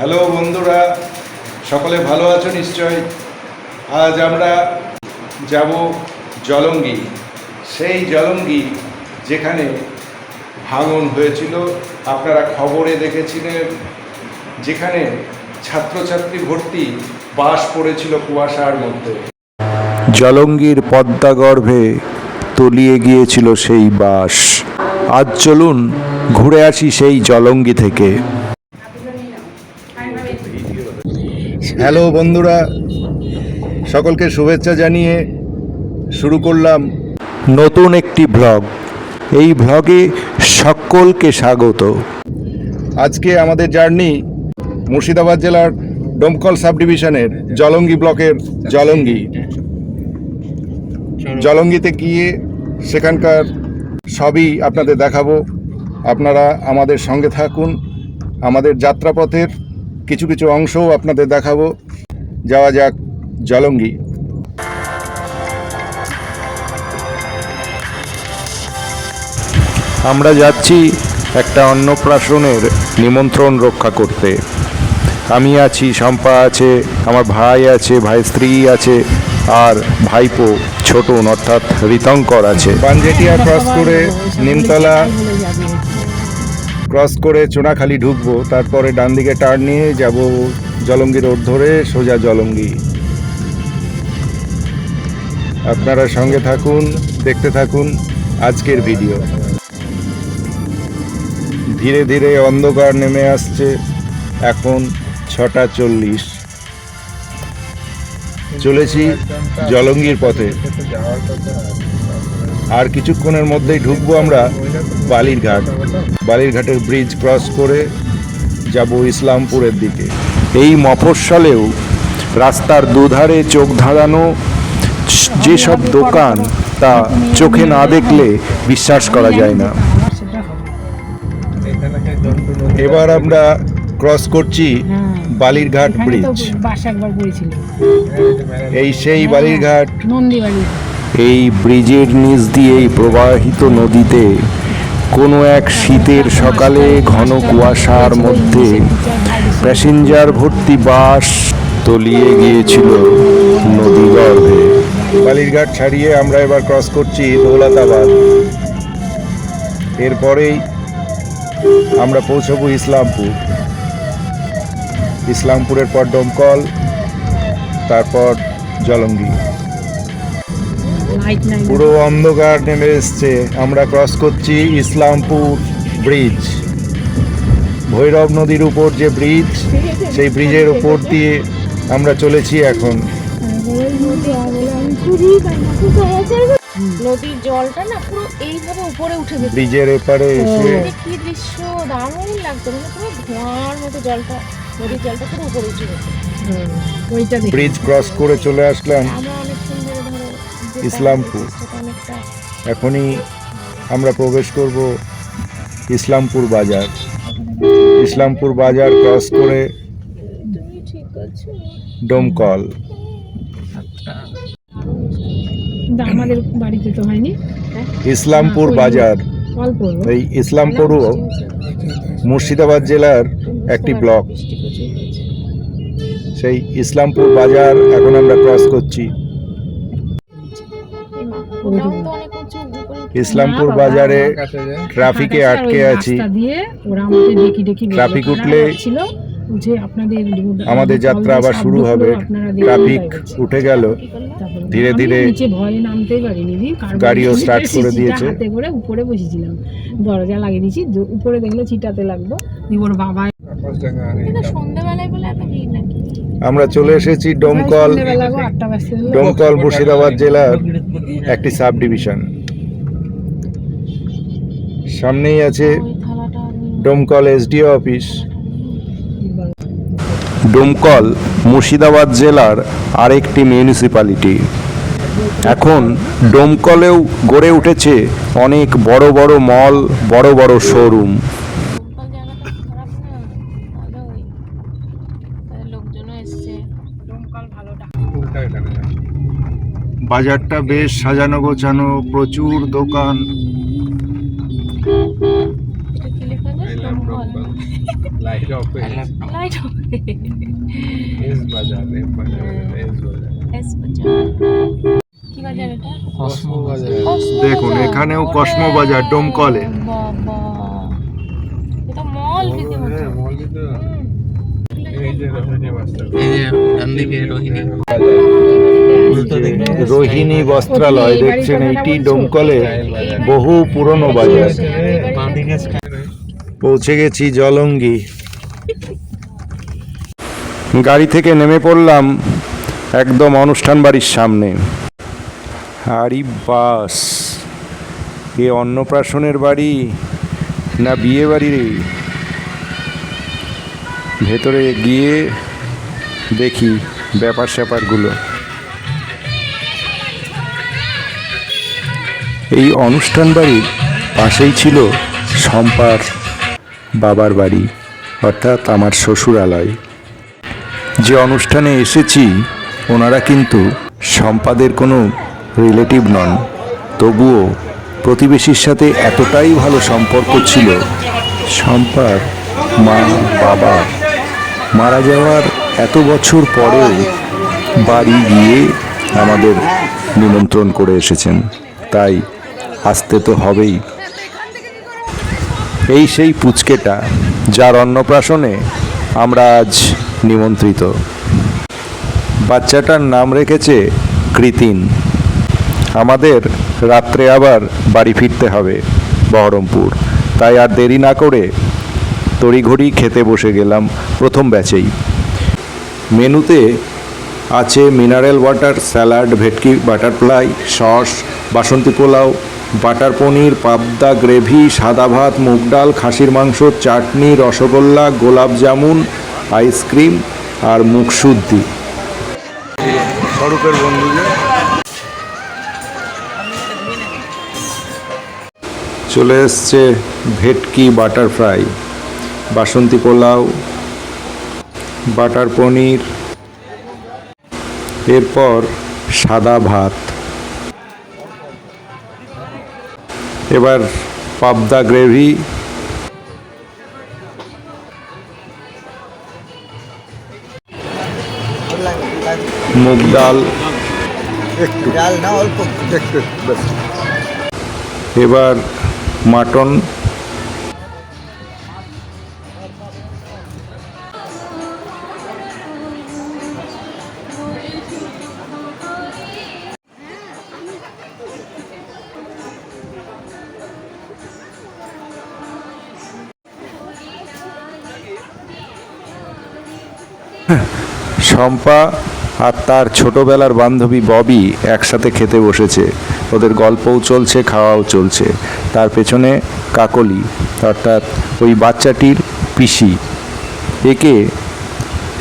Hello বন্ধুরা, সকলে ভালো আছো নিশ্চয়? আজ আমরা যাব জলঙ্গি। সেই জলঙ্গি যেখানে ভাঙন হয়েছিল, আপনারা খবরে দেখেছিলেন, যেখানে ছাত্রছাত্রী ভর্তি বাস পড়েছিল কুয়াশার মধ্যে। জলঙ্গির পদ্মাগর্ভে তলিয়ে গিয়েছিল সেই বাস। আজ চলুন ঘুরে আসি সেই জলঙ্গি থেকে। হ্যালো বন্ধুরা, সকলকে শুভেচ্ছা জানিয়ে শুরু করলাম নতুন একটি ব্লগ। এই ব্লগে সকলকে স্বাগত। আজকে আমাদের জার্নি মুর্শিদাবাদ জেলার ডোমকল সাব ডিভিশনের জলঙ্গি ব্লকের জলঙ্গি। জলঙ্গিতে গিয়ে সেখানকার সবই আপনাদের দেখাবো। আপনারা আমাদের সঙ্গে থাকুন, আমাদের যাত্রাপথের কিছু কিছু অংশও আপনাদের দেখাবো। যাওয়া যাক জলঙ্গি। আমরা যাচ্ছি একটা অন্নপ্রাশনের নিমন্ত্রণ রক্ষা করতে। আমি আছি শম্পা আছে আমার ভাই আছে ভাই স্ত্রী আছে আর ভাইপো ছোটন অর্থাৎ ঋতঙ্কর আছে। পাঞ্জেটিয়া ক্রস করে নিমতলা ক্রস করে চোনাখালি ঢুকবো, তারপরে ডান দিকে টার্ন নিয়ে যাব জলঙ্গি রোড ধরে সোজা জলঙ্গি। আপনারা সঙ্গে থাকুন, দেখতে থাকুন আজকের ভিডিও ধীরে ধীরে অন্ধকার নেমে আসছে, এখন ছটা চল্লিশ। চলেছি জলঙ্গির পথে। আর কিছুক্ষণের মধ্যেই ঢুকবো আমরা বালিরঘাট। বালিরঘাটের ব্রিজ ক্রস করে যাব ইসলামপুরের দিকে। এই মফস্বলেও রাস্তার দুধারে চোখ ধাঁধানো যেসব দোকান তা চোখে না দেখলে বিশ্বাস করা যায় না। এবার আমরা ক্রস করছি বালিরঘাট এখানেই ব্রিজ এই সেই বালিরঘাট নন্দীবাড়ি এই ব্রিজের নিচ দিয়েই প্রবাহিত নদীতে কোনো এক শীতের সকালে ঘন কুয়াশার মধ্যে প্যাসেঞ্জার ভর্তি বাস তলিয়ে গিয়েছিল নদীগর্ভে। বালিরঘাট ছাড়িয়ে আমরা এবার ক্রস করছি দৌলতাবাদ। এরপরেই আমরা পৌঁছবো ইসলামপুর। ইসলামপুরের পর ডোমকল তারপর জলঙ্গি। পুরো অন্ধকার নেমে এসছে। আমরা ক্রস করছি ইসলামপুর ব্রিজ ভৈরব নদীর উপর যে ব্রিজ সেই ব্রিজের উপর দিয়ে আমরা চলেছি এখন। নদীর জলটা না পুরো এইভাবে উপরে উঠে যেত ব্রিজের এপারে এসে কি দৃশ্য? দারুণ লাগতো মানে পুরো ধোঁয়ার মতো জলটা নদীর জলটা পুরো উপরে উঠে দেখি। ব্রিজ ক্রস করে চলে আসলাম। আমরা যেতাম, ইসলামপুর। এখনই আমরা প্রবেশ করব ইসলামপুর বাজার। ইসলামপুর বাজার ক্রস করে ডোমকল। ইসলামপুর বাজার। এই ইসলামপুরও মুর্শিদাবাদ জেলার একটি ব্লক। সেই ইসলামপুর বাজার এখন আমরা ক্রস করছি। ইসলামপুর বাজারে ট্রাফিকে আটকে আছি। ট্রাফিক উঠলে ছিল যে আপনাদের আমাদের যাত্রা আবার শুরু হবে। ট্রাফিক উঠে গেল। ধীরে ধীরে নিচে ভয়ে নামতেই পারিনি গাড়িও start করে দিয়েছে। হাতে করে উপরে বসেছিলাম। দরজা লাগিয়ে দিয়েছি উপরে দেখলে চিটাতে লাগল। ওর বাবা কিন্তু সন্ধ্যাবেলায় বলে এত ভিড় নাকি? আমরা চলে এসেছি ডোমকল। ডোমকল মুর্শিদাবাদ জেলার একটি সাব ডিভিশন সামনেই আছে ডোমকল এসডিও অফিস। ডোমকল মুর্শিদাবাদ জেলার আরেকটি মিউনিসিপ্যালিটি। এখন ডোমকলেও গড়ে উঠেছে অনেক বড় বড় মল বড় বড় শোরুম। বাজারটা বেশ সাজানো গোছানো প্রচুর দোকান। দেখুন এখানেও কসমো বাজার ডোমকলে বাবা রোহিণী। বস্ত্রালয় দেখছেন এইটি ডোমকলে বহু পুরনো বাজার। পৌঁছে গেছি জলঙ্গি। গাড়ি থেকে নেমে পড়লাম একদম অনুষ্ঠান বাড়ির সামনে। আরি বাস। এ অন্নপ্রাশনের বাড়ি না বিয়ে বাড়ি রে ভেতরে গিয়ে দেখি ব্যাপার স্যাপারগুলো। এই অনুষ্ঠান বাড়ির পাশেই ছিল শম্পার বাবার বাড়ি, অর্থাৎ আমার শ্বশুরালয়। যে অনুষ্ঠানে এসেছি, ওনারা কিন্তু সম্পাদের কোনো রিলেটিভ নন। তবুও প্রতিবেশীর সাথে এতটাই ভালো সম্পর্ক ছিল সম্পার মা বাবা মারা যাওয়ার এত বছর পরেও বাড়ি গিয়ে আমাদের নিমন্ত্রণ করে এসেছেন। তাই আসতে তো হবেই। এই সেই পুচকেটা যার অন্নপ্রাশনে আমরা আজ নিমন্ত্রিত। বাচ্চাটার নাম রেখেছে কৃতিন। আমাদের রাত্রে আবার বাড়ি ফিরতে হবে বহরমপুর। তাই আর দেরি না করে তড়িঘড়ি খেতে বসে গেলাম প্রথম ব্যাচেই। মেনুতে আছে mineral water, salad, bhetki, butterfly, sauce, basanti pulao, butter paneer, pabda gravy, সাদা ভাত, মুগ ডাল, খাসির মাংস, চাটনি, রসগোল্লা, গোলাপ জামুন, আইসক্রিম আর স্বরূপের বন্ধুদের। চলে এসছে bhetki butter fry basanti pulao butter paneer এরপর সাদা ভাত। এবার পাবদা গ্রেভি। মুগ ডাল। ডাল না অল্প। একটু এবার মাটন। শম্পা আর তার ছোটবেলার বান্ধবী ববি একসাথে খেতে বসেছে। ওদের গল্পও চলছে, খাওয়াও চলছে। তার পেছনে কাকলি, অর্থাৎ ওই বাচ্চাটির পিসি। একে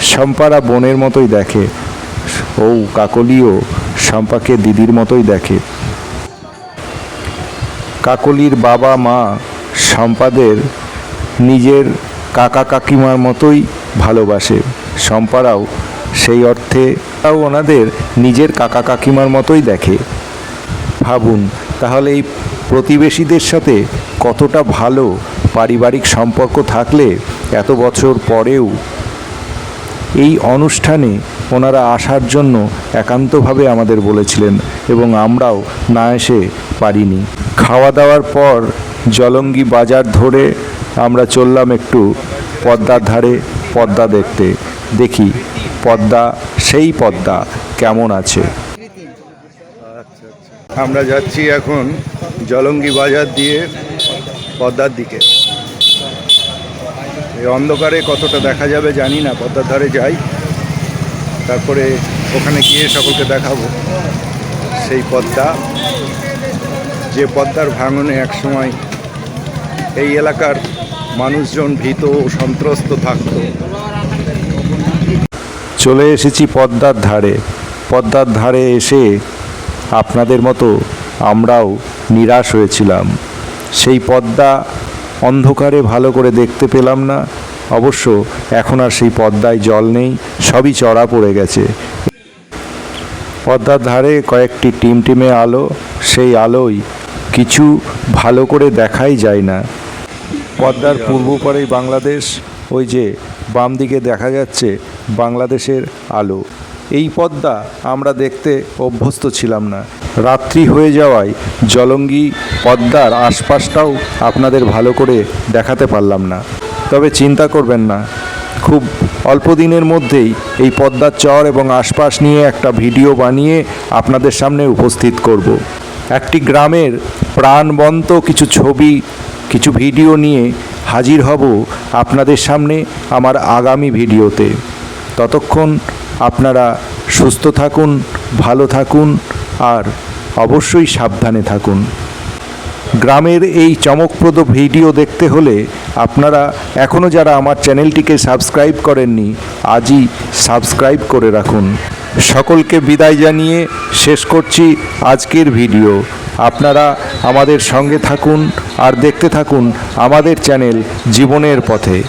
শম্পারা বোনের মতোই দেখে। ও কাকলিও শম্পাকে দিদির মতোই দেখে। কাকলির বাবা মা শম্পাদের নিজের কাকা কাকিমার মতোই ভালোবাসে। শম্পারাও সেই অর্থে তাও ওনাদের নিজের কাকা কাকিমার মতোই দেখে। ভাবুন, তাহলে এই প্রতিবেশীদের সাথে কতটা ভালো পারিবারিক সম্পর্ক থাকলে এত বছর পরেও? এই অনুষ্ঠানে ওনারা আসার জন্য একান্তভাবে আমাদের বলেছিলেন এবং আমরাও না এসে পারিনি। খাওয়া দাওয়ার পর জলঙ্গি বাজার ধরে আমরা চললাম একটু পদ্মার ধারে পদ্মা দেখতে। দেখি, পদ্মা, সেই পদ্মা কেমন আছে? আমরা যাচ্ছি এখন জলঙ্গি বাজার দিয়ে পদ্মার দিকে। এই অন্ধকারে কতটা দেখা যাবে জানি না, পদ্মার ধারে যাই। তারপরে ওখানে গিয়ে সকলকে দেখাবো। সেই পদ্মা, যে পদ্মার ভাঙনে একসময় এই এলাকার মানুষজন ভীত ও সন্ত্রস্ত থাকতো। চলে এসেছি পদ্মার ধারে। পদ্মার ধারে এসে আপনাদের মতো আমরাও নিরাশ হয়েছিলাম। সেই পদ্মা অন্ধকারে ভালো করে দেখতে পেলাম না। অবশ্য এখন আর সেই পদ্মায় জল নেই, সবই চড়া পড়ে গেছে। পদ্মার ধারে কয়েকটি টিমটিমে আলো, সেই আলোয় কিছু ভালো করে দেখাই যায় না। পদ্মার পূর্ব পাড়েই বাংলাদেশ ওই যে বাম দিকে দেখা যাচ্ছে বাংলাদেশের আলো। এই পদ্মা আমরা দেখতে অভ্যস্ত ছিলাম না। রাত্রি হয়ে যাওয়ায় জলঙ্গি পদ্মার আশপাশটাও আপনাদের ভালো করে দেখাতে পারলাম না। তবে চিন্তা করবেন না, খুব অল্প দিনের মধ্যেই এই পদ্মার চর এবং আশপাশ নিয়ে একটা ভিডিও বানিয়ে আপনাদের সামনে উপস্থিত করব। একটি গ্রামের প্রাণবন্ত কিছু ছবি, কিছু ভিডিও নিয়ে হাজির হব আপনাদের সামনে আমার আগামী ভিডিওতে। ততক্ষণ আপনারা সুস্থ থাকুন, ভালো থাকুন আর অবশ্যই সাবধানে থাকুন। গ্রামের এই চমকপ্রদ ভিডিও দেখতে হলে আপনারা এখনও যারা আমার চ্যানেলটিকে সাবস্ক্রাইব করেননি, আজই সাবস্ক্রাইব করে রাখুন। সকলকে বিদায় জানিয়ে শেষ করছি আজকের ভিডিও। আপনারা আমাদের সঙ্গে থাকুন আর দেখতে থাকুন আমাদের চ্যানেল জীবনের পথে।